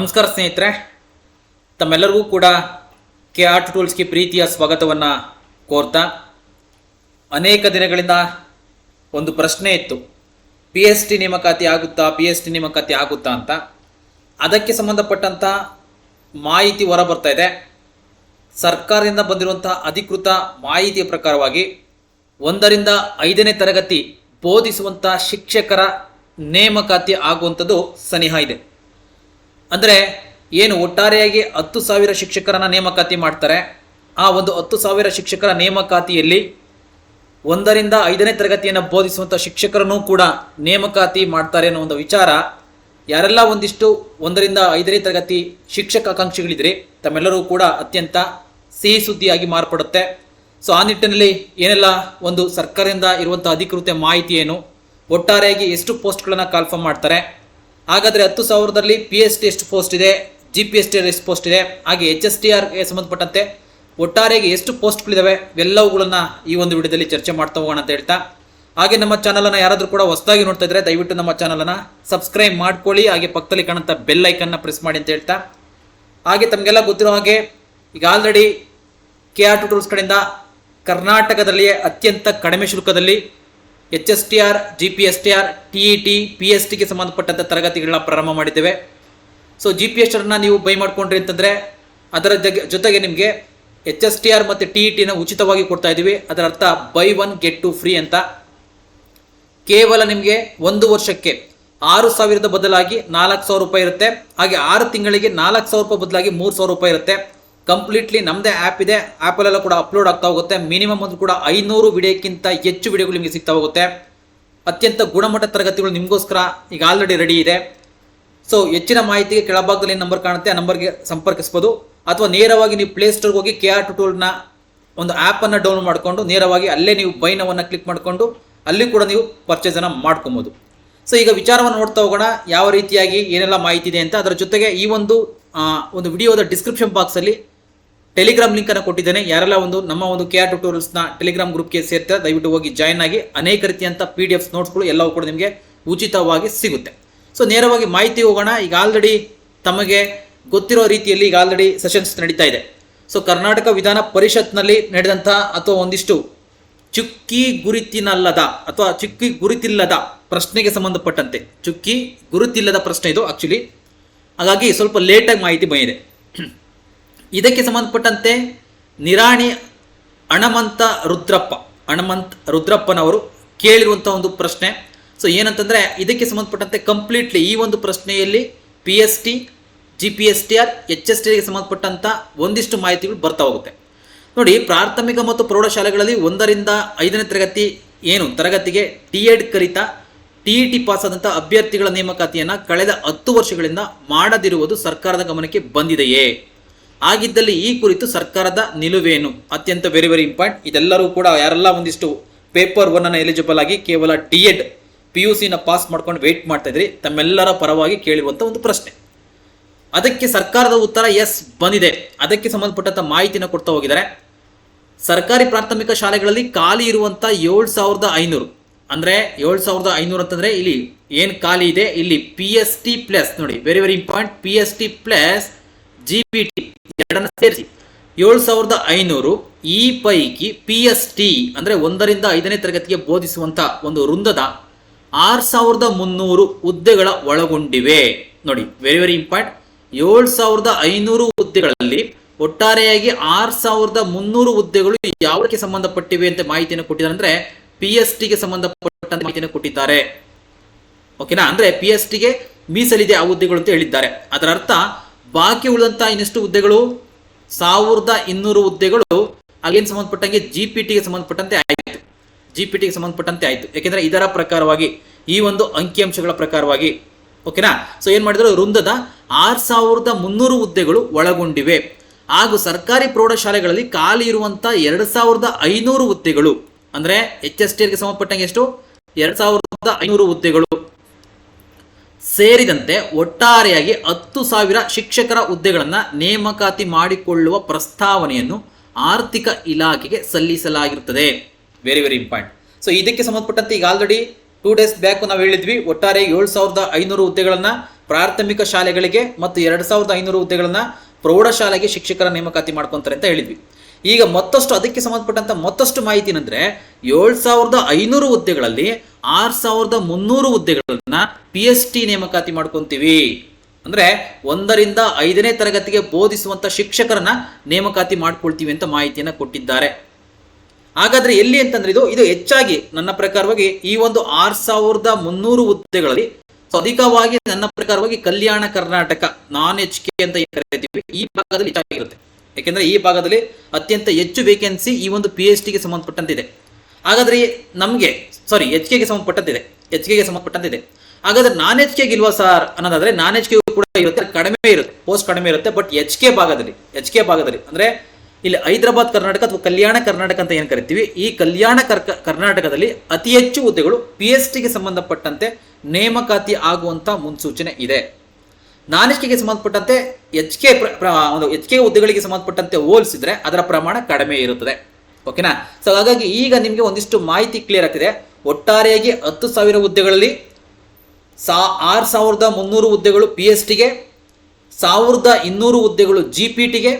ನಮಸ್ಕಾರ ಸ್ನೇಹಿತರೆ. ತಮ್ಮೆಲ್ಲರಿಗೂ ಕೂಡ ಕೆ ಆರ್ ಟೂಲ್ಸ್ಗೆ ಪ್ರೀತಿಯ ಸ್ವಾಗತವನ್ನು ಕೋರ್ತಾ ಅನೇಕ ದಿನಗಳಿಂದ ಒಂದು ಪ್ರಶ್ನೆ ಇತ್ತು. ಪಿ ಎಸ್ ಟಿ ನೇಮಕಾತಿ ಆಗುತ್ತಾ ಪಿ ಎಸ್ ಟಿ ನೇಮಕಾತಿ ಆಗುತ್ತಾ ಅಂತ. ಅದಕ್ಕೆ ಸಂಬಂಧಪಟ್ಟಂಥ ಮಾಹಿತಿ ಹೊರ ಬರ್ತಾ ಇದೆ. ಸರ್ಕಾರದಿಂದ ಬಂದಿರುವಂಥ ಅಧಿಕೃತ ಮಾಹಿತಿಯ ಪ್ರಕಾರವಾಗಿ ಒಂದರಿಂದ ಐದನೇ ತರಗತಿ ಬೋಧಿಸುವಂಥ ಶಿಕ್ಷಕರ ನೇಮಕಾತಿ ಆಗುವಂಥದ್ದು ಸನಿಹ ಇದೆ. ಅಂದರೆ ಏನು ಒಟ್ಟಾರೆಯಾಗಿ ಹತ್ತು ಸಾವಿರ ಶಿಕ್ಷಕರನ್ನು ನೇಮಕಾತಿ ಮಾಡ್ತಾರೆ? ಆ ಒಂದು ಹತ್ತು ಸಾವಿರ ಶಿಕ್ಷಕರ ನೇಮಕಾತಿಯಲ್ಲಿ ಒಂದರಿಂದ ಐದನೇ ತರಗತಿಯನ್ನು ಬೋಧಿಸುವಂಥ ಶಿಕ್ಷಕರನ್ನು ಕೂಡ ನೇಮಕಾತಿ ಮಾಡ್ತಾರೆ ಅನ್ನೋ ಒಂದು ವಿಚಾರ. ಯಾರೆಲ್ಲ ಒಂದಿಷ್ಟು ಒಂದರಿಂದ ಐದನೇ ತರಗತಿ ಶಿಕ್ಷಕ ಆಕಾಂಕ್ಷಿಗಳಿದ್ರಿ ತಮ್ಮೆಲ್ಲರೂ ಕೂಡ ಅತ್ಯಂತ ಸಿಹಿ ಸುದ್ದಿಯಾಗಿ ಮಾರ್ಪಡುತ್ತೆ. ಸೊ ಆ ನಿಟ್ಟಿನಲ್ಲಿ ಏನೆಲ್ಲ ಒಂದು ಸರ್ಕಾರದಿಂದ ಇರುವಂಥ ಅಧಿಕೃತ ಮಾಹಿತಿ ಏನು? ಒಟ್ಟಾರೆಯಾಗಿ ಎಷ್ಟು ಪೋಸ್ಟ್ಗಳನ್ನು ಕಾಲ್ಫರ್ಮ್ ಮಾಡ್ತಾರೆ? ಹಾಗಾದರೆ ಹತ್ತು ಸಾವಿರದಲ್ಲಿ ಪಿ ಎಸ್ ಟಿ ಎಷ್ಟು ಪೋಸ್ಟ್ ಇದೆ? ಜಿ ಪಿ ಎಸ್ ಟಿ ಎಷ್ಟು ಪೋಸ್ಟ್ ಇದೆ? ಹಾಗೆ ಎಚ್ ಎಸ್ ಟಿ ಆರ್ಗೆ ಸಂಬಂಧಪಟ್ಟಂತೆ ಒಟ್ಟಾರೆಗೆ ಎಷ್ಟು ಪೋಸ್ಟ್ಗಳಿದ್ದಾವೆ ಇವೆಲ್ಲವುಗಳನ್ನು ಈ ಒಂದು ವಿಡಿಯೋದಲ್ಲಿ ಚರ್ಚೆ ಮಾಡ್ತಾ ಹೋಗೋಣ ಅಂತ ಹೇಳ್ತಾ. ಹಾಗೆ ನಮ್ಮ ಚಾನಲನ್ನು ಯಾರಾದರೂ ಕೂಡ ಹೊಸದಾಗಿ ನೋಡ್ತಾ ಇದ್ದರೆ ದಯವಿಟ್ಟು ನಮ್ಮ ಚಾನಲನ್ನು ಸಬ್ಸ್ಕ್ರೈಬ್ ಮಾಡ್ಕೊಳ್ಳಿ. ಹಾಗೆ ಪಕ್ಕದಲ್ಲಿ ಕಾಣುವಂಥ ಬೆಲ್ ಐಕನ್ನ ಪ್ರೆಸ್ ಮಾಡಿ ಅಂತ ಹೇಳ್ತಾ. ಹಾಗೆ ತಮಗೆಲ್ಲ ಗೊತ್ತಿರೋ ಹಾಗೆ ಈಗ ಆಲ್ರೆಡಿ ಕೆ ಆರ್ ಟೂಲ್ಸ್ ಕಡೆಯಿಂದ ಕರ್ನಾಟಕದಲ್ಲಿಯೇ ಅತ್ಯಂತ ಕಡಿಮೆ ಶುಲ್ಕದಲ್ಲಿ H S T R G P S T R T E T, P S ಟಿಗೆ ಸಂಬಂಧಪಟ್ಟಂಥ ತರಗತಿಗಳನ್ನ ಪ್ರಾರಂಭ ಮಾಡಿದ್ದೇವೆ. ಸೊ ಜಿ ಪಿ ಎಸ್ ಟಿಆರ್ನ ನೀವು ಬೈ ಮಾಡ್ಕೊಂಡ್ರಿ ಅಂತಂದರೆ ಅದರ ಜೊತೆ- ಜೊತೆಗೆ ನಿಮಗೆ ಎಚ್ ಎಸ್ ಟಿ ಆರ್ ಮತ್ತು ಟಿ ಇ ಟಿನ ಉಚಿತವಾಗಿ ಕೊಡ್ತಾ ಇದ್ದೀವಿ. ಅದರ ಅರ್ಥ buy one, get two free ಅಂತ. ಕೇವಲ ನಿಮಗೆ ಒಂದು ವರ್ಷಕ್ಕೆ ಆರು ಸಾವಿರದ ಬದಲಾಗಿ ನಾಲ್ಕು ಸಾವಿರ ರೂಪಾಯಿ ಇರುತ್ತೆ. ಹಾಗೆ ಆರು ತಿಂಗಳಿಗೆ ನಾಲ್ಕು ಸಾವಿರ ರೂಪಾಯಿ ಬದಲಾಗಿ ಮೂರು ಸಾವಿರ ರೂಪಾಯಿ ಇರುತ್ತೆ. ಕಂಪ್ಲೀಟ್ಲಿ ನಮ್ಮದೇ ಆ್ಯಪ್ ಇದೆ. ಆ್ಯಪಲ್ಲೆಲ್ಲ ಕೂಡ ಅಪ್ಲೋಡ್ ಆಗ್ತಾ ಹೋಗುತ್ತೆ. ಮಿನಿಮಮ್ ಒಂದು ಕೂಡ ಐನೂರು ವಿಡಿಯೋಕ್ಕಿಂತ ಹೆಚ್ಚು ವಿಡಿಯೋಗಳು ನಿಮಗೆ ಸಿಗ್ತಾ ಹೋಗುತ್ತೆ. ಅತ್ಯಂತ ಗುಣಮಟ್ಟ ತರಗತಿಗಳು ನಿಮಗೋಸ್ಕರ ಈಗ ಆಲ್ರೆಡಿ ರೆಡಿ ಇದೆ. ಸೊ ಹೆಚ್ಚಿನ ಮಾಹಿತಿಗೆ ಕೆಳಭಾಗದಲ್ಲಿ ನಂಬರ್ ಕಾಣುತ್ತೆ ಆ ನಂಬರ್ಗೆ ಸಂಪರ್ಕಿಸ್ಬೋದು. ಅಥವಾ ನೇರವಾಗಿ ನೀವು ಪ್ಲೇಸ್ಟೋರ್ಗೆ ಹೋಗಿ ಕೆ ಆರ್ ಟೂಲ್ನ ಒಂದು ಆ್ಯಪನ್ನು ಡೌನ್ಲೋಡ್ ಮಾಡಿಕೊಂಡು ನೇರವಾಗಿ ಅಲ್ಲೇ ನೀವು ಬೈನವನ್ನು ಕ್ಲಿಕ್ ಮಾಡಿಕೊಂಡು ಅಲ್ಲಿ ಕೂಡ ನೀವು ಪರ್ಚೇಸನ್ನು ಮಾಡ್ಕೊಬೋದು. ಸೊ ಈಗ ವಿಚಾರವನ್ನು ನೋಡ್ತಾ ಹೋಗೋಣ. ಯಾವ ರೀತಿಯಾಗಿ ಏನೆಲ್ಲ ಮಾಹಿತಿ ಇದೆ ಅಂತ. ಅದರ ಜೊತೆಗೆ ಈ ಒಂದು ಒಂದು ವಿಡಿಯೋದ ಡಿಸ್ಕ್ರಿಪ್ಷನ್ ಬಾಕ್ಸಲ್ಲಿ ಟೆಲಿಗ್ರಾಮ್ ಲಿಂಕ್ ಅನ್ನು ಕೊಟ್ಟಿದ್ದೇನೆ. ಯಾರೆಲ್ಲ ಒಂದು ನಮ್ಮ ಒಂದು ಕೆ ಆರ್ನ ಟೆಲಿಗ್ರಾಮ್ ಗ್ರೂಪ್ಗೆ ಸೇರ್ತಾರೆ, ದಯವಿಟ್ಟು ಹೋಗಿ ಜಾಯ್ನ್ ಆಗಿ ಅನೇಕ ರೀತಿಯಂತ ಪಿ ಡಿ ಎಫ್ ನೋಟ್ಸ್ಗಳು ಎಲ್ಲವೂ ಕೂಡ ನಿಮಗೆ ಉಚಿತವಾಗಿ ಸಿಗುತ್ತೆ. ಸೊ ನೇರವಾಗಿ ಮಾಹಿತಿ ಹೋಗೋಣ. ಈಗ ಆಲ್ರೆಡಿ ತಮಗೆ ಗೊತ್ತಿರೋ ರೀತಿಯಲ್ಲಿ ಈಗ ಆಲ್ರೆಡಿ ಸೆಷನ್ಸ್ ನಡೀತಾ ಇದೆ. ಸೊ ಕರ್ನಾಟಕ ವಿಧಾನ ಪರಿಷತ್ನಲ್ಲಿ ನಡೆದಂತಹ ಅಥವಾ ಒಂದಿಷ್ಟು ಚುಕ್ಕಿ ಗುರುತಿನಲ್ಲದ ಅಥವಾ ಚುಕ್ಕಿ ಗುರುತಿಲ್ಲದ ಪ್ರಶ್ನೆಗೆ ಸಂಬಂಧಪಟ್ಟಂತೆ, ಚುಕ್ಕಿ ಗುರುತಿಲ್ಲದ ಪ್ರಶ್ನೆ ಇದು ಆಕ್ಚುಲಿ ಹಾಗಾಗಿ ಸ್ವಲ್ಪ ಲೇಟಾಗಿ ಮಾಹಿತಿ ಬಂದಿದೆ. ಇದಕ್ಕೆ ಸಂಬಂಧಪಟ್ಟಂತೆ ನಿರಾಣಿ ಅಣಮಂತ ರುದ್ರಪ್ಪ, ಅಣಮಂತ್ ರುದ್ರಪ್ಪನವರು ಕೇಳಿರುವಂಥ ಒಂದು ಪ್ರಶ್ನೆ. ಸೊ ಏನಂತಂದರೆ ಇದಕ್ಕೆ ಸಂಬಂಧಪಟ್ಟಂತೆ ಕಂಪ್ಲೀಟ್ಲಿ ಈ ಒಂದು ಪ್ರಶ್ನೆಯಲ್ಲಿ P S T G P S T R H S ಟಿಗೆ ಸಂಬಂಧಪಟ್ಟಂಥ ಒಂದಿಷ್ಟು ಮಾಹಿತಿಗಳು ಬರ್ತಾ ಹೋಗುತ್ತೆ. ನೋಡಿ, ಪ್ರಾಥಮಿಕ ಮತ್ತು ಪ್ರೌಢಶಾಲೆಗಳಲ್ಲಿ ಒಂದರಿಂದ ಐದನೇ ತರಗತಿ ಏನು? ತರಗತಿಗೆ ಟಿ ಎಡ್ ಕಲಿತ ಟಿ ಇ ಟಿ ಪಾಸ್ ಆದಂಥ ಅಭ್ಯರ್ಥಿಗಳ ನೇಮಕಾತಿಯನ್ನು ಕಳೆದ ಹತ್ತು ವರ್ಷಗಳಿಂದ ಮಾಡದಿರುವುದು ಸರ್ಕಾರದ ಗಮನಕ್ಕೆ ಬಂದಿದೆಯೇ? ಆಗಿದ್ದಲ್ಲಿ ಈ ಕುರಿತು ಸರ್ಕಾರದ ನಿಲುವೇನು? ಅತ್ಯಂತ ವೆರಿ ವೆರಿ ಇಂಪಾರ್ಟೆಂಟ್ ಇದೆಲ್ಲರೂ ಕೂಡ ಯಾರೆಲ್ಲ ಒಂದಿಷ್ಟು ಪೇಪರ್ ಒನ್ ಅನ್ನು ಎಲಿಜಿಬಲ್ ಆಗಿ ಕೇವಲ ಡಿ ಎಡ್ ಪಿ ಯು ಸಿನ ಪಾಸ್ ಮಾಡ್ಕೊಂಡು ವೆಯ್ಟ್ ಮಾಡ್ತಾ ಇದ್ರಿ, ತಮ್ಮೆಲ್ಲರ ಪರವಾಗಿ ಕೇಳಿರುವಂಥ ಒಂದು ಪ್ರಶ್ನೆ. ಅದಕ್ಕೆ ಸರ್ಕಾರದ ಉತ್ತರ ಎಸ್ ಬಂದಿದೆ. ಅದಕ್ಕೆ ಸಂಬಂಧಪಟ್ಟಂಥ ಮಾಹಿತಿನ ಕೊಡ್ತಾ ಹೋಗಿದ್ದಾರೆ. ಸರ್ಕಾರಿ ಪ್ರಾಥಮಿಕ ಶಾಲೆಗಳಲ್ಲಿ ಖಾಲಿ ಇರುವಂಥ ಏಳು ಸಾವಿರದ ಐನೂರು. ಅಂದರೆ ಏಳು ಸಾವಿರದ ಐನೂರು ಅಂತಂದರೆ ಇಲ್ಲಿ ಏನು ಖಾಲಿ ಇದೆ? ಇಲ್ಲಿ ಪಿ ಎಸ್ ಟಿ ಪ್ಲಸ್ ನೋಡಿ. Very very important P S T plus G B T ಎರಡನ್ನ ಸೇರಿಸಿ. ಏಳು ಸಾವಿರದ ಐನೂರು ಈ ಪೈಕಿ ಪಿ ಎಸ್ ಟಿ ಅಂದರೆ ಒಂದರಿಂದ ಐದನೇ ತರಗತಿಗೆ ಬೋಧಿಸುವಂಥ ಒಂದು ವೃಂದದ ಆರು ಸಾವಿರದ ಮುನ್ನೂರು ಹುದ್ದೆಗಳ ಒಳಗೊಂಡಿವೆ. ನೋಡಿ ವೆರಿ ವೆರಿ ಇಂಪಾರ್ಟೆಂಟ್ ಏಳು ಸಾವಿರದ ಐನೂರು ಹುದ್ದೆಗಳಲ್ಲಿ ಒಟ್ಟಾರೆಯಾಗಿ ಆರು ಸಾವಿರದ ಮುನ್ನೂರು ಹುದ್ದೆಗಳು ಯಾವುದಕ್ಕೆ ಸಂಬಂಧಪಟ್ಟಿವೆ ಅಂತ ಮಾಹಿತಿಯನ್ನು ಕೊಟ್ಟಿದ್ದಾರೆ ಅಂದರೆ ಪಿ ಎಸ್ ಟಿಗೆ ಸಂಬಂಧಪಟ್ಟಂತ ಮಾಹಿತಿಯನ್ನು ಕೊಟ್ಟಿದ್ದಾರೆ. ಓಕೆನಾ? ಅಂದ್ರೆ ಪಿ ಎಸ್ ಟಿಗೆ ಮೀಸಲಿದೆ ಆ ಹುದ್ದೆಗಳು ಅಂತ ಹೇಳಿದ್ದಾರೆ. ಅದರ ಅರ್ಥ ಬಾಕಿ ಉಳಿದಂತ ಇನ್ನೆಷ್ಟು ಹುದ್ದೆಗಳು? ಸಾವಿರದ ಇನ್ನೂರು ಹುದ್ದೆಗಳು ಅಲ್ಲಿಗೆ ಸಂಬಂಧಪಟ್ಟಂಗೆ ಜಿ ಪಿ ಟಿಗೆ ಸಂಬಂಧಪಟ್ಟಂತೆ ಆಯಿತು. ಜಿ ಪಿ ಟಿಗೆ ಸಂಬಂಧಪಟ್ಟಂತೆ ಆಯಿತು. ಯಾಕೆಂದ್ರೆ ಇದರ ಪ್ರಕಾರವಾಗಿ, ಈ ಒಂದು ಅಂಕಿಅಂಶಗಳ ಪ್ರಕಾರವಾಗಿ ಓಕೆನಾ ಸೊ ಏನು ಮಾಡಿದ್ರು? ವೃಂದದ ಆರು ಸಾವಿರದ ಮುನ್ನೂರು ಹುದ್ದೆಗಳು ಒಳಗೊಂಡಿವೆ. ಹಾಗೂ ಸರ್ಕಾರಿ ಪ್ರೌಢಶಾಲೆಗಳಲ್ಲಿ ಖಾಲಿ ಇರುವಂಥ ಎರಡು ಸಾವಿರದ ಐನೂರು ಹುದ್ದೆಗಳು, ಅಂದರೆ ಎಚ್ ಎಸ್ ಟಿ ಸಂಬಂಧಪಟ್ಟಂಗೆ ಎಷ್ಟು? ಎರಡು ಸಾವಿರದ ಐನೂರು ಹುದ್ದೆಗಳು. ಸೇರಿದಂತೆ ಒಟ್ಟಾರೆಯಾಗಿ ಹತ್ತು ಸಾವಿರ ಶಿಕ್ಷಕರ ಹುದ್ದೆಗಳನ್ನು ನೇಮಕಾತಿ ಮಾಡಿಕೊಳ್ಳುವ ಪ್ರಸ್ತಾವನೆಯನ್ನು ಆರ್ಥಿಕ ಇಲಾಖೆಗೆ ಸಲ್ಲಿಸಲಾಗಿರುತ್ತದೆ. ವೆರಿ ವೆರಿ ಇಂಪಾರ್ಟೆಂಟ್ ಸೊ ಇದಕ್ಕೆ ಸಂಬಂಧಪಟ್ಟಂತೆ ಈಗ ಆಲ್ರೆಡಿ ಟೂ ಡೇಸ್ ಬ್ಯಾಕ್ ನಾವು ಹೇಳಿದ್ವಿ, ಒಟ್ಟಾರೆ ಏಳು ಸಾವಿರದ ಐನೂರು ಹುದ್ದೆಗಳನ್ನು ಪ್ರಾಥಮಿಕ ಶಾಲೆಗಳಿಗೆ ಮತ್ತು ಎರಡು ಸಾವಿರದ ಐನೂರು ಹುದ್ದೆಗಳನ್ನ ಪ್ರೌಢಶಾಲೆಗೆ ಶಿಕ್ಷಕರ ನೇಮಕಾತಿ ಮಾಡ್ಕೊಂತಾರೆ ಅಂತ ಹೇಳಿದ್ವಿ. ಈಗ ಮತ್ತಷ್ಟು ಅದಕ್ಕೆ ಸಂಬಂಧಪಟ್ಟಂತ ಮತ್ತಷ್ಟು ಮಾಹಿತಿ ಏನಂದ್ರೆ ಏಳು ಸಾವಿರದ ಐನೂರು ಹುದ್ದೆಗಳಲ್ಲಿ ಆರ್ ಸಾವಿರದ ಮುನ್ನೂರು ಹುದ್ದೆಗಳನ್ನ ಪಿ ಎಸ್ ಟಿ ನೇಮಕಾತಿ ಮಾಡ್ಕೊಂತೀವಿ. ಅಂದ್ರೆ ಒಂದರಿಂದ ಐದನೇ ತರಗತಿಗೆ ಬೋಧಿಸುವಂತ ಶಿಕ್ಷಕರನ್ನ ನೇಮಕಾತಿ ಮಾಡ್ಕೊಳ್ತೀವಿ ಅಂತ ಮಾಹಿತಿಯನ್ನ ಕೊಟ್ಟಿದ್ದಾರೆ. ಹಾಗಾದ್ರೆ ಎಲ್ಲಿ ಅಂತಂದ್ರೆ ಇದು ಇದು ಹೆಚ್ಚಾಗಿ ನನ್ನ ಪ್ರಕಾರವಾಗಿ ಈ ಒಂದು ಆರ್ ಸಾವಿರದ ಮುನ್ನೂರು ಹುದ್ದೆಗಳಲ್ಲಿ ಅಧಿಕವಾಗಿ ನನ್ನ ಪ್ರಕಾರವಾಗಿ Kalyana Karnataka, non H K ಅಂತ ಕರಿತೀವಿ. ಈ ಭಾಗದಲ್ಲಿ ಹೆಚ್ಚಾಗಿರುತ್ತೆ ಯಾಕೆಂದ್ರೆ ಈ ಭಾಗದಲ್ಲಿ ಅತ್ಯಂತ ಹೆಚ್ಚು ವೇಕೆನ್ಸಿ ಈ ಒಂದು ಪಿ ಎಚ್ ಟಿಗೆ ಸಂಬಂಧಪಟ್ಟಂತಿದೆ. ಹಾಗಾದ್ರೆ ನಮಗೆ ಸಾರಿ ಎಚ್ ಕೆಗೆ ಸಂಬಂಧಪಟ್ಟಂತಿದೆ. ಎಚ್ ಕೆಗೆ ಸಂಬಂಧಪಟ್ಟಂತಿದೆ. ಹಾಗಾದ್ರೆ ನಾನ್ ಎಚ್ ಕೆಗೆ ಇಲ್ವಾ ಸರ್ ಅನ್ನೋದಾದ್ರೆ ನಾನ್ ಎಚ್ ಕೆ ಕೂಡ ಇರುತ್ತೆ ಕಡಿಮೆ ಇರುತ್ತೆ ಪೋಸ್ಟ್ ಕಡಿಮೆ ಇರುತ್ತೆ ಬಟ್ ಎಚ್ ಕೆ ಭಾಗದಲ್ಲಿ ಎಚ್ ಕೆ ಭಾಗದಲ್ಲಿ, ಅಂದ್ರೆ ಇಲ್ಲಿ ಹೈದರಾಬಾದ್ ಕರ್ನಾಟಕ ಅಥವಾ ಕಲ್ಯಾಣ ಕರ್ನಾಟಕ ಅಂತ ಏನು ಕರಿತೀವಿ, ಈ ಕಲ್ಯಾಣ ಕರ್ಕ, ಕರ್ನಾಟಕದಲ್ಲಿ ಅತಿ ಹೆಚ್ಚು ಹುದ್ದೆಗಳು ಪಿ ಎಚ್ ಟಿಗೆ ಸಂಬಂಧಪಟ್ಟಂತೆ ನೇಮಕಾತಿ ಆಗುವಂತ ಮುನ್ಸೂಚನೆ ಇದೆ. ನಾನ್ ಎಚ್ ಸಂಬಂಧಪಟ್ಟಂತೆ ಎಚ್ ಕೆ ಒಂದು ಎಚ್ ಕೆ ಹುದ್ದೆಗಳಿಗೆ ಸಂಬಂಧಪಟ್ಟಂತೆ ಹೋಲಿಸಿದ್ರೆ ಅದರ ಪ್ರಮಾಣ ಕಡಿಮೆ ಇರುತ್ತದೆ. ಓಕೆನಾ? ಸೊ ಹಾಗಾಗಿ ಈಗ ನಿಮಗೆ ಒಂದಿಷ್ಟು ಮಾಹಿತಿ ಕ್ಲಿಯರ್ ಆಗ್ತಿದೆ. ಒಟ್ಟಾರೆಯಾಗಿ ಹತ್ತು ಸಾವಿರ ಹುದ್ದೆಗಳಲ್ಲಿ ಸಾ, ಆರು ಸಾವಿರದ ಮುನ್ನೂರು ಹುದ್ದೆಗಳು ಪಿ ಎಸ್ ಟಿಗೆ ಸಾವಿರದ ಇನ್ನೂರು ಹುದ್ದೆಗಳು ಜಿ ಪಿ ಟಿಗೆ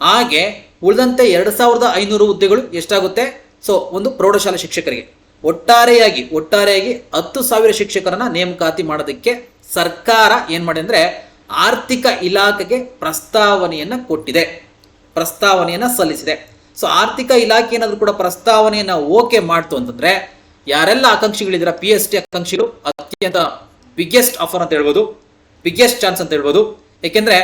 ಹಾಗೆ ಉಳಿದಂತೆ ಎರಡು ಸಾವಿರದ ಐನೂರು ಹುದ್ದೆಗಳು ಎಷ್ಟಾಗುತ್ತೆ? ಸೊ ಒಂದು ಪ್ರೌಢಶಾಲಾ ಶಿಕ್ಷಕರಿಗೆ. ಒಟ್ಟಾರೆಯಾಗಿ ಒಟ್ಟಾರೆಯಾಗಿ ಹತ್ತು ಸಾವಿರ ಶಿಕ್ಷಕರನ್ನ ನೇಮಕಾತಿ ಮಾಡೋದಕ್ಕೆ ಸರ್ಕಾರ ಏನ್ ಮಾಡಿ ಅಂದ್ರೆ ಆರ್ಥಿಕ ಇಲಾಖೆಗೆ ಪ್ರಸ್ತಾವನೆಯನ್ನ ಕೊಟ್ಟಿದೆ. ಪ್ರಸ್ತಾವನೆಯನ್ನ ಸಲ್ಲಿಸಿದೆ. ಸೊ ಆರ್ಥಿಕ ಇಲಾಖೆ ಏನಾದ್ರು ಕೂಡ ಪ್ರಸ್ತಾವನೆಯನ್ನ ಓಕೆ ಮಾಡ್ತು ಅಂತಂದ್ರೆ ಯಾರೆಲ್ಲ ಆಕಾಂಕ್ಷಿಗಳಿದ್ದೀರ ಪಿ ಎಸ್ ಟಿ ಆಕಾಂಕ್ಷಿಗಳು, ಅತ್ಯಂತ ಬಿಗ್ಗೆಸ್ಟ್ ಆಫರ್ ಅಂತ ಹೇಳ್ಬೋದು ಬಿಗ್ಗೆಸ್ಟ್ ಚಾನ್ಸ್ ಅಂತ ಹೇಳ್ಬೋದು. ಯಾಕೆಂದ್ರೆ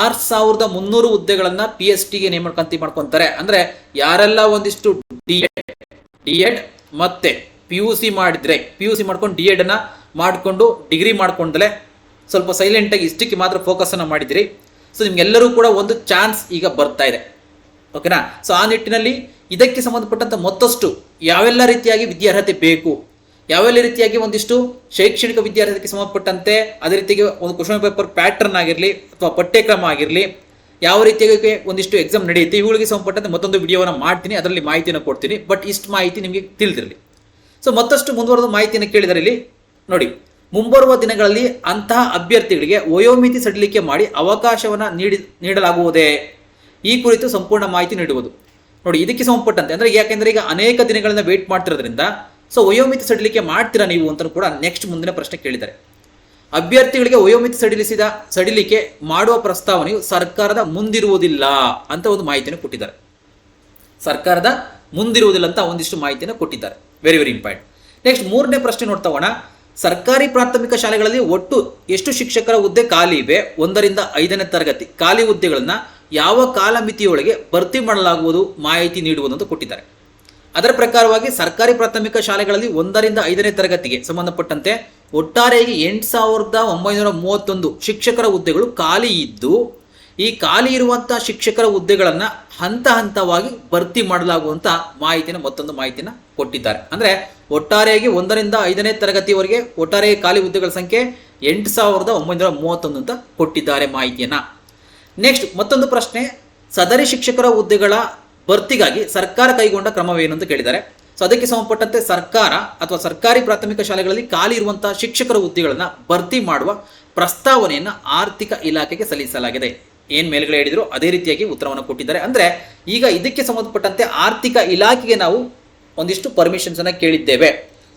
ಆರು ಸಾವಿರದ ಮುನ್ನೂರು ಹುದ್ದೆಗಳನ್ನ ಪಿ ಎಸ್ ಟಿಗೆ ನೇಮಕಾಂತಿ ಮಾಡ್ಕೊಂತಾರೆ. ಅಂದ್ರೆ ಯಾರೆಲ್ಲ ಒಂದಿಷ್ಟು ಡಿ ಡಿ ಎಡ್ ಮತ್ತೆ ಪಿ ಯು ಸಿ ಮಾಡಿದ್ರೆ ಪಿ ಯು ಸಿ ಮಾಡ್ಕೊಂಡು ಡಿ ಎಡ್ ಅನ್ನ ಮಾಡಿಕೊಂಡು ಡಿಗ್ರಿ ಮಾಡ್ಕೊಂಡಲೇ ಸ್ವಲ್ಪ ಸೈಲೆಂಟಾಗಿ ಇಷ್ಟಕ್ಕೆ ಮಾತ್ರ ಫೋಕಸನ್ನು ಮಾಡಿದಿರಿ. ಸೊ ನಿಮಗೆಲ್ಲರೂ ಕೂಡ ಒಂದು ಚಾನ್ಸ್ ಈಗ ಬರ್ತಾ ಇದೆ. ಓಕೆನಾ ಸೊ ಆ ನಿಟ್ಟಿನಲ್ಲಿ ಇದಕ್ಕೆ ಸಂಬಂಧಪಟ್ಟಂತ ಮತ್ತಷ್ಟು ಯಾವೆಲ್ಲ ರೀತಿಯಾಗಿ ವಿದ್ಯಾರ್ಹತೆ ಬೇಕು, ಯಾವೆಲ್ಲ ರೀತಿಯಾಗಿ ಒಂದಿಷ್ಟು ಶೈಕ್ಷಣಿಕ ವಿದ್ಯಾರ್ಹತೆಗೆ ಸಂಬಂಧಪಟ್ಟಂತೆ ಅದೇ ರೀತಿಯಾಗಿ ಒಂದು ಕ್ವಶನ್ ಪೇಪರ್ ಪ್ಯಾಟರ್ನ್ ಆಗಿರಲಿ ಅಥವಾ ಪಠ್ಯಕ್ರಮ ಆಗಿರಲಿ ಯಾವ ರೀತಿಯಾಗಿ ಒಂದಿಷ್ಟು ಎಕ್ಸಾಮ್ ನಡೆಯುತ್ತೆ, ಇವುಗಳಿಗೆ ಸಂಬಂಧಪಟ್ಟಂತೆ ಮತ್ತೊಂದು ವಿಡಿಯೋವನ್ನು ಮಾಡ್ತೀನಿ, ಅದರಲ್ಲಿ ಮಾಹಿತಿಯನ್ನು ಕೊಡ್ತೀನಿ. ಬಟ್ ಇಷ್ಟು ಮಾಹಿತಿ ನಿಮಗೆ ತಿಳಿದಿರಲಿ. ಸೊ ಮತ್ತಷ್ಟು ಮುಂದುವರೆದ ಮಾಹಿತಿಯನ್ನು ಕೇಳಿದರೆ ಇಲ್ಲಿ ನೋಡಿ, ಮುಂಬರುವ ದಿನಗಳಲ್ಲಿ ಅಂತಹ ಅಭ್ಯರ್ಥಿಗಳಿಗೆ ವಯೋಮಿತಿ ಸಡಿಲಿಕೆ ಮಾಡಿ ಅವಕಾಶವನ್ನ ನೀಡಿ, ನೀಡಲಾಗುವುದೇ? ಈ ಕುರಿತು ಸಂಪೂರ್ಣ ಮಾಹಿತಿ ನೀಡುವುದು. ನೋಡಿ, ಇದಕ್ಕೆ ಸಂಬಂಧಪಟ್ಟಂತೆ, ಅಂದ್ರೆ ಯಾಕೆಂದ್ರೆ ಈಗ ಅನೇಕ ದಿನಗಳನ್ನ ವೇಟ್ ಮಾಡ್ತಿರೋದ್ರಿಂದ ಸೊ ವಯೋಮಿತಿ ಸಡಿಲಿಕೆ ಮಾಡ್ತೀರಾ ನೀವು ಅಂತ ಕೂಡ ನೆಕ್ಸ್ಟ್ ಮುಂದಿನ ಪ್ರಶ್ನೆ ಕೇಳಿದ್ದಾರೆ. ಅಭ್ಯರ್ಥಿಗಳಿಗೆ ವಯೋಮಿತಿ ಸಡಿಲಿಸಿದ, ಸಡಿಲಿಕೆ ಮಾಡುವ ಪ್ರಸ್ತಾವನೆಯು ಸರ್ಕಾರದ ಮುಂದಿರುವುದಿಲ್ಲ ಅಂತ ಒಂದು ಮಾಹಿತಿಯನ್ನು ಕೊಟ್ಟಿದ್ದಾರೆ. ಸರ್ಕಾರದ ಮುಂದಿರುವುದಿಲ್ಲ ಅಂತ ಒಂದಿಷ್ಟು ಮಾಹಿತಿಯನ್ನು ಕೊಟ್ಟಿದ್ದಾರೆ. ವೆರಿ ವೆರಿ ಇಂಪಾರ್ಟೆಂಟ್ ನೆಕ್ಸ್ಟ್ ಮೂರನೇ ಪ್ರಶ್ನೆ ನೋಡ್ತಾ ಸರ್ಕಾರಿ ಪ್ರಾಥಮಿಕ ಶಾಲೆಗಳಲ್ಲಿ ಒಟ್ಟು ಎಷ್ಟು ಶಿಕ್ಷಕರ ಹುದ್ದೆ ಖಾಲಿ ಇವೆ? ಒಂದರಿಂದ ಐದನೇ ತರಗತಿ ಖಾಲಿ ಹುದ್ದೆಗಳನ್ನು ಯಾವ ಕಾಲಮಿತಿಯೊಳಗೆ ಭರ್ತಿ ಮಾಡಲಾಗುವುದು, ಮಾಹಿತಿ ನೀಡುವುದು ಅಂತ ಕೊಟ್ಟಿದ್ದಾರೆ. ಅದರ ಪ್ರಕಾರವಾಗಿ ಸರ್ಕಾರಿ ಪ್ರಾಥಮಿಕ ಶಾಲೆಗಳಲ್ಲಿ ಒಂದರಿಂದ ಐದನೇ ತರಗತಿಗೆ ಸಂಬಂಧಪಟ್ಟಂತೆ ಒಟ್ಟಾರೆಯಾಗಿ ಎಂಟು ಸಾವಿರದ ಒಂಬೈನೂರ ಮೂವತ್ತೊಂದು ಶಿಕ್ಷಕರ ಹುದ್ದೆಗಳು ಖಾಲಿ ಇದ್ದು ಈ ಖಾಲಿ ಇರುವಂತಹ ಶಿಕ್ಷಕರ ಹುದ್ದೆಗಳನ್ನ ಹಂತ ಹಂತವಾಗಿ ಭರ್ತಿ ಮಾಡಲಾಗುವಂತ ಮಾಹಿತಿನ ಮತ್ತೊಂದು ಮಾಹಿತಿನ ಕೊಟ್ಟಿದ್ದಾರೆ. ಅಂದ್ರೆ ಒಟ್ಟಾರೆಯಾಗಿ ಒಂದರಿಂದ ಐದನೇ ತರಗತಿವರೆಗೆ ಒಟ್ಟಾರೆ ಖಾಲಿ ಹುದ್ದೆಗಳ ಸಂಖ್ಯೆ ಎಂಟು ಸಾವಿರದ ಒಂಬೈನೂರ ಮೂವತ್ತೊಂದು ಅಂತ ಕೊಟ್ಟಿದ್ದಾರೆ ಮಾಹಿತಿಯನ್ನ. ನೆಕ್ಸ್ಟ್ ಮತ್ತೊಂದು ಪ್ರಶ್ನೆ, ಸದರಿ ಶಿಕ್ಷಕರ ಹುದ್ದೆಗಳ ಭರ್ತಿಗಾಗಿ ಸರ್ಕಾರ ಕೈಗೊಂಡ ಕ್ರಮವೇನು ಅಂತ ಕೇಳಿದ್ದಾರೆ. ಸೊ ಅದಕ್ಕೆ ಸಂಬಂಧಪಟ್ಟಂತೆ ಸರ್ಕಾರ ಅಥವಾ ಸರ್ಕಾರಿ ಪ್ರಾಥಮಿಕ ಶಾಲೆಗಳಲ್ಲಿ ಖಾಲಿ ಇರುವಂತಹ ಶಿಕ್ಷಕರ ಹುದ್ದೆಗಳನ್ನ ಭರ್ತಿ ಮಾಡುವ ಪ್ರಸ್ತಾವನೆಯನ್ನು ಆರ್ಥಿಕ ಇಲಾಖೆಗೆ ಸಲ್ಲಿಸಲಾಗಿದೆ. ಏನ್ ಮೇಲ್ಗಡೆ ಹೇಳಿದ್ರು, ಅದೇ ರೀತಿಯಾಗಿ ಉತ್ತರವನ್ನು ಕೊಟ್ಟಿದ್ದಾರೆ. ಅಂದ್ರೆ ಈಗ ಇದಕ್ಕೆ ಸಂಬಂಧಪಟ್ಟಂತೆ ಆರ್ಥಿಕ ಇಲಾಖೆಗೆ ನಾವು ಒಂದಿಷ್ಟು ಪರ್ಮಿಷನ್ಸ್ ಅನ್ನ ಕೇಳಿದ್ದೇವೆ.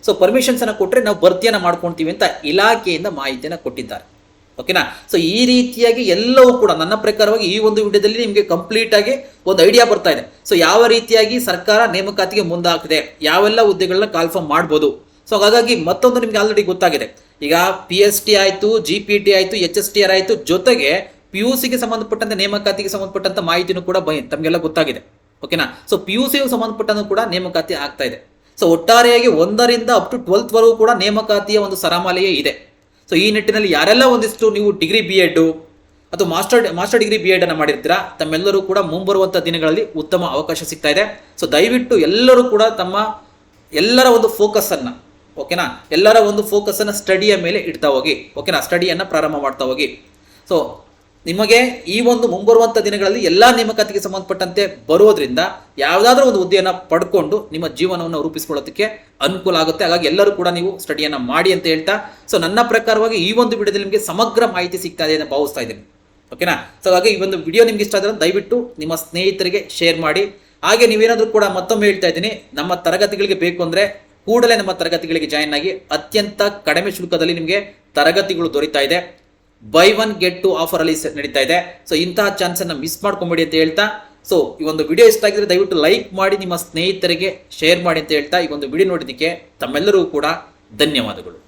ಸೊ ಪರ್ಮಿಷನ್ಸ್ ಅನ್ನ ಕೊಟ್ರೆ ನಾವು ಭರ್ತಿಯನ್ನ ಮಾಡ್ಕೊಂತೀವಿ ಅಂತ ಇಲಾಖೆಯಿಂದ ಮಾಹಿತಿಯನ್ನ ಕೊಟ್ಟಿದ್ದಾರೆ. ಓಕೆನಾ ಸೊ ಈ ರೀತಿಯಾಗಿ ಎಲ್ಲವೂ ಕೂಡ ನನ್ನ ಪ್ರಕಾರವಾಗಿ ಈ ಒಂದು ವಿಡಿಯೋದಲ್ಲಿ ನಿಮಗೆ ಕಂಪ್ಲೀಟ್ ಆಗಿ ಒಂದು ಐಡಿಯಾ ಬರ್ತಾ ಇದೆ. ಸೊ ಯಾವ ರೀತಿಯಾಗಿ ಸರ್ಕಾರ ನೇಮಕಾತಿಗೆ ಮುಂದಾಗ್ತಿದೆ, ಯಾವೆಲ್ಲ ಹುದ್ದೆಗಳನ್ನ ಕಾಲ್ಫರ್ಮ್ ಮಾಡ್ಬೋದು? ಸೊ ಹಾಗಾಗಿ ಮತ್ತೊಂದು ನಿಮ್ಗೆ ಆಲ್ರೆಡಿ ಗೊತ್ತಾಗಿದೆ. ಈಗ ಪಿ ಎಸ್ ಟಿ ಆಯ್ತು ಜಿ ಪಿ ಟಿ ಆಯ್ತು ಎಚ್ ಎಸ್ ಟಿ ಆರ್ ಆಯ್ತು, ಜೊತೆಗೆ ಪಿ ಯು ಸಿಗೆ ಸಂಬಂಧಪಟ್ಟಂತೆ ನೇಮಕಾತಿಗೆ ಸಂಬಂಧಪಟ್ಟಂತ ಮಾಹಿತಿನೂ ಕೂಡ ಬೈ ತಮಗೆಲ್ಲ ಗೊತ್ತಾಗಿದೆ. ಓಕೆನಾ ಸೊ ಪಿ ಯು ಸಿಗೆ ಕೂಡ ನೇಮಕಾತಿ ಆಗ್ತಾ ಇದೆ. ಸೊ ಒಟ್ಟಾರೆಯಾಗಿ ಒಂದರಿಂದ ಅಪ್ ಟು ಟ್ವೆಲ್ತ್ ವರೆಗೂ ಕೂಡ ನೇಮಕಾತಿಯ ಒಂದು ಸರಮಾಲೆಯೇ ಇದೆ. ಸೊ ಈ ನಿಟ್ಟಿನಲ್ಲಿ ಯಾರೆಲ್ಲ ಒಂದಿಷ್ಟು ನೀವು ಡಿಗ್ರಿ ಬಿ ಎಡ್ ಅಥವಾ master master degree B Ed ಅನ್ನ ಮಾಡಿರ್ತೀರಾ, ತಮ್ಮೆಲ್ಲರೂ ಕೂಡ ಮುಂಬರುವಂಥ ದಿನಗಳಲ್ಲಿ ಉತ್ತಮ ಅವಕಾಶ ಸಿಗ್ತಾ ಇದೆ. ಸೊ ದಯವಿಟ್ಟು ಎಲ್ಲರೂ ಕೂಡ ತಮ್ಮ ಎಲ್ಲರ ಒಂದು ಫೋಕಸ್ ಅನ್ನ ಓಕೆನಾ ಎಲ್ಲರ ಒಂದು ಫೋಕಸ್ ಅನ್ನ ಸ್ಟಡಿಯ ಮೇಲೆ ಇಡ್ತಾ ಹೋಗಿ ಓಕೆನಾ ಸ್ಟಡಿಯನ್ನ ಪ್ರಾರಂಭ ಮಾಡ್ತಾ ಹೋಗಿ. ಸೊ ನಿಮಗೆ ಈ ಒಂದು ಮುಂಬರುವಂತ ದಿನಗಳಲ್ಲಿ ಎಲ್ಲಾ ನೇಮಕಾತಿಗೆ ಸಂಬಂಧಪಟ್ಟಂತೆ ಬರೋದ್ರಿಂದ ಯಾವುದಾದ್ರೂ ಒಂದು ಹುದ್ದೆಯನ್ನು ಪಡ್ಕೊಂಡು ನಿಮ್ಮ ಜೀವನವನ್ನು ರೂಪಿಸಿಕೊಳ್ಳೋದಕ್ಕೆ ಅನುಕೂಲ ಆಗುತ್ತೆ. ಹಾಗಾಗಿ ಎಲ್ಲರೂ ಕೂಡ ನೀವು ಸ್ಟಡಿಯನ್ನು ಮಾಡಿ ಅಂತ ಹೇಳ್ತಾ, ಸೊ ನನ್ನ ಪ್ರಕಾರವಾಗಿ ಈ ಒಂದು ವಿಡಿಯೋದಲ್ಲಿ ನಿಮಗೆ ಸಮಗ್ರ ಮಾಹಿತಿ ಸಿಗ್ತಾ ಇದೆ ಅಂತ ಭಾವಿಸ್ತಾ ಇದ್ದೀನಿ. ಓಕೆನಾ? ಸೊ ಹಾಗಾಗಿ ಈ ಒಂದು ವಿಡಿಯೋ ನಿಮ್ಗೆ ಇಷ್ಟ ಆದರೆ ದಯವಿಟ್ಟು ನಿಮ್ಮ ಸ್ನೇಹಿತರಿಗೆ ಶೇರ್ ಮಾಡಿ. ಹಾಗೆ ನೀವೇನಾದರೂ ಕೂಡ ಮತ್ತೊಮ್ಮೆ ಹೇಳ್ತಾ ಇದ್ದೀನಿ, ನಮ್ಮ ತರಗತಿಗಳಿಗೆ ಬೇಕು ಅಂದರೆ ಕೂಡಲೇ ನಮ್ಮ ತರಗತಿಗಳಿಗೆ ಜಾಯಿನ್ ಆಗಿ ಅತ್ಯಂತ ಕಡಿಮೆ ಶುಲ್ಕದಲ್ಲಿ ನಿಮಗೆ ತರಗತಿಗಳು ದೊರೀತಾ ಇದೆ. Buy one get two offer ಅಲ್ಲಿ ನಡೀತಾ ಇದೆ. ಸೊ ಇಂತಹ ಚಾನ್ಸ್ ಅನ್ನ ಮಿಸ್ ಮಾಡ್ಕೊಂಬಿಡಿ ಅಂತ ಹೇಳ್ತಾ ಸೊ ಈ ಒಂದು ವಿಡಿಯೋ ಇಷ್ಟ ಆಗಿದ್ರೆ ದಯವಿಟ್ಟು ಲೈಕ್ ಮಾಡಿ, ನಿಮ್ಮ ಸ್ನೇಹಿತರಿಗೆ ಶೇರ್ ಮಾಡಿ ಅಂತ ಹೇಳ್ತಾ ಈ ಒಂದು ವಿಡಿಯೋ ನೋಡಿದ್ದಕ್ಕೆ ತಮ್ಮೆಲ್ಲರೂ ಕೂಡ ಧನ್ಯವಾದಗಳು.